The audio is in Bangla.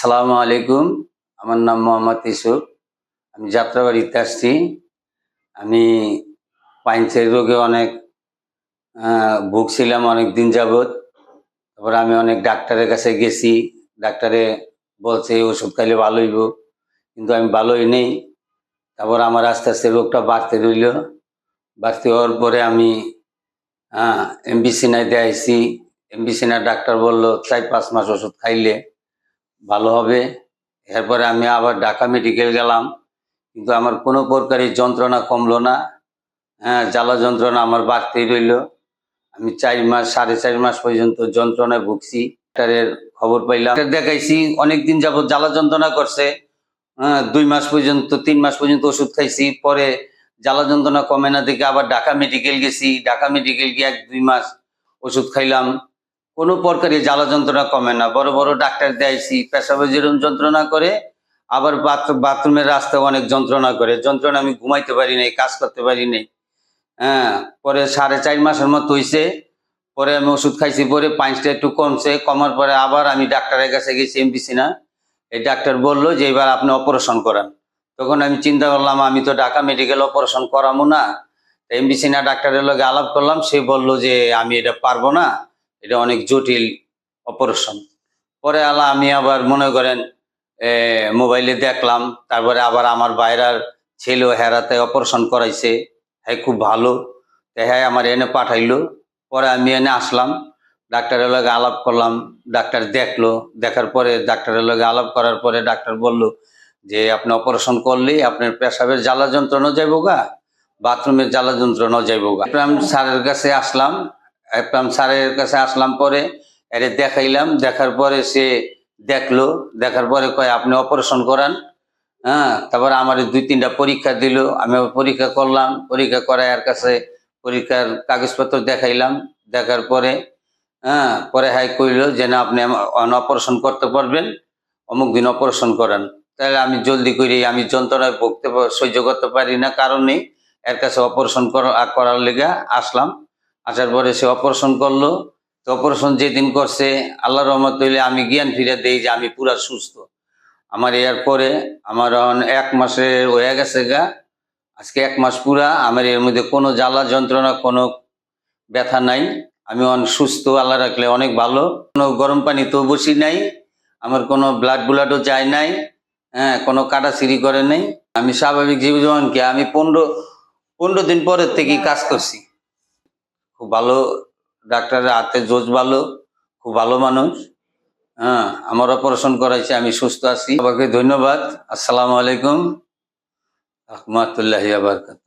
আসসালামু আলাইকুম। আমার নাম মোহাম্মদ ইসুফ আমি যাত্রাবাড়িতে আসছি। আমি পাইন্সের রোগে অনেক ভুগছিলাম অনেক দিন যাবৎ। তারপর আমি অনেক ডাক্তারের কাছে গেছি। ডাক্তারে বলছে ওষুধ খাইলে ভালো হইব। কিন্তু আমি ভালোই নেই। তারপর আমার আস্তে আস্তে রোগটা বাড়তে রইল। বাড়তে হওয়ার পরে আমি এমবিসিনায় দেখাইছি এমবিসিনার ডাক্তার বলল, চার পাঁচ মাস ওষুধ খাইলে ভালো হবে। এরপরে আমি আবার ঢাকা মেডিকেল গেলাম। কিন্তু আমার কোনো প্রকারই যন্ত্রণা কমলো না। হ্যাঁ জ্বালা যন্ত্রণা আমার বাড়তেই রইল। আমি চার মাস, সাড়ে চার মাস পর্যন্ত যন্ত্রণায় ভুগছি। ডাক্তারের খবর পাইলাম। দেখাইছি, অনেকদিন যাবত জ্বালা যন্ত্রণা করছে। হ্যাঁ দুই মাস পর্যন্ত, তিন মাস পর্যন্ত ওষুধ খাইছি। পরে জ্বালা যন্ত্রণা কমে না দেখে আবার ঢাকা মেডিকেল গেছি। ঢাকা মেডিকেল গিয়ে এক, দুই মাস ওষুধ খাইলাম। কোনো প্রকারে জ্বালা যন্ত্রণা কমে না। বড় বড় ডাক্তার দেখাইছি, পেশাবে যেরকম যন্ত্রণা করে, আবার বাথ- বাথরুমের রাস্তায় অনেক যন্ত্রণা করে। যন্ত্রণা আমি ঘুমাইতে পারি নাই, কাজ করতে পারি নাই। হ্যাঁ পরে সাড়ে চার মাসের মতো হইছে, পরে আমি ওষুধ খাইছি, পরে পাঁচটা একটু কমছে। কমার পরে আবার আমি ডাক্তারের কাছে গেছি, এমবিসি না। এই ডাক্তার বলল যে, এবার আপনি অপারেশন করান। তখন আমি চিন্তা করলাম, আমি তো ঢাকা মেডিকেল অপারেশন করাবো না। এমবিসি না, ডাক্তারের লগে আলাপ করলাম, সে বলল যে, আমি এটা পারব না। এটা অনেক জটিল অপারেশন পরে আলা আমি আবার মনে করেন মোবাইলে দেখলাম, তারপরে আবার আমার বাইরার ছেলে হেরাতে অপারেশন করাইছে। হ্যাঁ খুব ভালো। হ্যাঁ আমার এনে পাঠাইলো। পরে আমি এনে আসলাম, ডাক্তারের লগে আলাপ করলাম, ডাক্তার দেখল। দেখার পরে ডাক্তারের লগে আলাপ করার পরে ডাক্তার বলল যে, আপনি অপারেশন করলে আপনার পেশাবের জ্বালা যন্ত্রণা যাইব গা বাথরুমের জ্বালা যন্ত্রণা যাইব গা একরাম স্যারের কাছে আসলাম একরাম স্যারের কাছে আসলাম পরে, এরে দেখাইলাম, দেখার পরে সে দেখল, দেখার পরে কয়, আপনি অপারেশন করান। হ্যাঁ তারপর আমার দুই তিনটা পরীক্ষা দিল, আমি পরীক্ষা করলাম, পরীক্ষা করে এর কাছে পরীক্ষার কাগজপত্র দেখাইলাম, দেখার পরে হ্যাঁ পরে হাই কইলো যে, না, আপনি অপারেশন করতে পারবেন, অমুক দিন অপারেশন করান। তাহলে আমি জলদি করি আমি যন্ত্রণায় ভুগতে, সহ্য করতে পারি না, কারণে এর কাছে অপারেশন করার লেগে আসলাম। আসার পরে সে অপারেশন করল। তো অপারেশন যেদিন করছে আল্লাহ রহমত হইলে আমি জ্ঞান ফিরে দিই যে আমি পুরা সুস্থ। আমার এর পরে আমার এক মাসে হয়ে গেছে গা। আজকে এক মাস পুরা আমার এর মধ্যে কোনো জ্বালা যন্ত্রণা, কোনো ব্যথা নাই। আমি অনেক সুস্থ, আল্লাহ রাখলে অনেক ভালো। কোনো গরম পানি তো বসি নাই। আমার কোনো ব্লাড ব্লাডও যায় নাই। হ্যাঁ কোনো কাটাছিড়ি করে নাই। আমি স্বাভাবিক জীবজীবনকে আমি পনেরো পনেরো দিন পরের থেকেই কাজ করছি। খুব ভালো ডাক্তারের হাতে জোজ ভালো, খুব ভালো মানুষ। হ্যাঁ আমার অপারেশন করাইছে, আমি সুস্থ আছি। সবাইকে ধন্যবাদ। আসসালামু আলাইকুম। রহমতুল্লাহ বারকাত